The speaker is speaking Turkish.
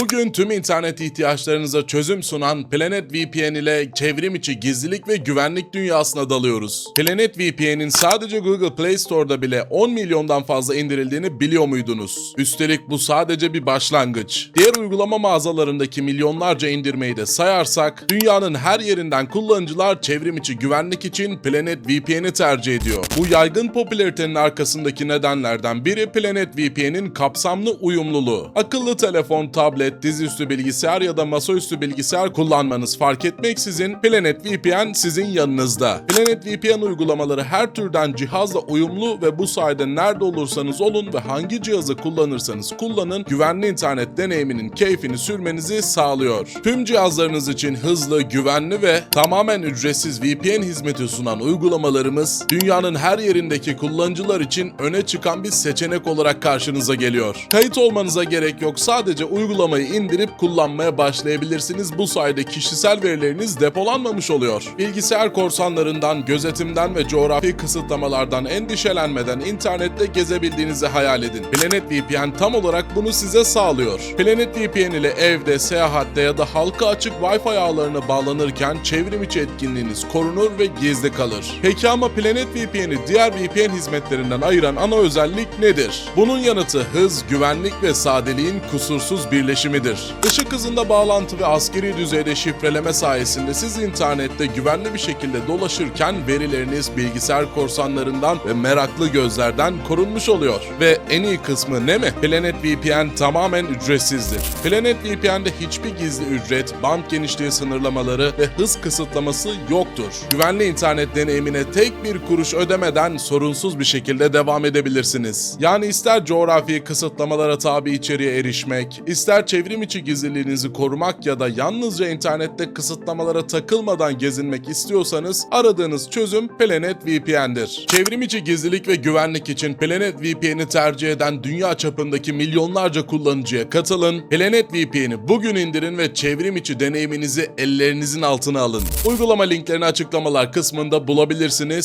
Bugün tüm internet ihtiyaçlarınıza çözüm sunan Planet VPN ile çevrim içi gizlilik ve güvenlik dünyasına dalıyoruz. Planet VPN'in sadece Google Play Store'da bile 10 milyondan fazla indirildiğini biliyor muydunuz? Üstelik bu sadece bir başlangıç. Diğer uygulama mağazalarındaki milyonlarca indirmeyi de sayarsak, dünyanın her yerinden kullanıcılar çevrim içi güvenlik için Planet VPN'i tercih ediyor. Bu yaygın popülaritenin arkasındaki nedenlerden biri Planet VPN'in kapsamlı uyumluluğu. Akıllı telefon, tablet, dizüstü bilgisayar ya da masaüstü bilgisayar kullanmanız fark etmeksizin Planet VPN sizin yanınızda. Planet VPN uygulamaları her türden cihazla uyumlu ve bu sayede nerede olursanız olun ve hangi cihazı kullanırsanız kullanın güvenli internet deneyiminin keyfini sürmenizi sağlıyor. Tüm cihazlarınız için hızlı, güvenli ve tamamen ücretsiz VPN hizmeti sunan uygulamalarımız dünyanın her yerindeki kullanıcılar için öne çıkan bir seçenek olarak karşınıza geliyor. Kayıt olmanıza gerek yok. Sadece uygulamayı indirip kullanmaya başlayabilirsiniz. Bu sayede kişisel verileriniz depolanmamış oluyor. Bilgisayar korsanlarından, gözetimden ve coğrafi kısıtlamalardan endişelenmeden internette gezebildiğinizi hayal edin. Planet VPN tam olarak bunu size sağlıyor. Planet VPN ile evde, seyahatte ya da halka açık Wi-Fi ağlarına bağlanırken çevrim içi etkinliğiniz korunur ve gizli kalır. Peki ama Planet VPN'i diğer VPN hizmetlerinden ayıran ana özellik nedir? Bunun yanıtı hız, güvenlik ve sadeliğin kusursuz birleşimidir. Işık hızında bağlantı ve askeri düzeyde şifreleme sayesinde siz internette güvenli bir şekilde dolaşırken verileriniz bilgisayar korsanlarından ve meraklı gözlerden korunmuş oluyor. Ve en iyi kısmı ne mi? Planet VPN tamamen ücretsizdir. Planet VPN'de hiçbir gizli ücret, band genişliği sınırlamaları ve hız kısıtlaması yoktur. Güvenli internet deneyimine tek bir kuruş ödemeden sorunsuz bir şekilde devam edebilirsiniz. Yani ister coğrafi kısıtlamalara tabi içeriye erişmek, ister çevrim içi gizliliğinizi korumak ya da yalnızca internette kısıtlamalara takılmadan gezinmek istiyorsanız aradığınız çözüm Planet VPN'dir. Çevrim içi gizlilik ve güvenlik için Planet VPN'i tercih eden dünya çapındaki milyonlarca kullanıcıya katılın. Planet VPN'i bugün indirin ve çevrim içi deneyiminizi ellerinizin altına alın. Uygulama linklerini açıklamalar kısmında bulabilirsiniz.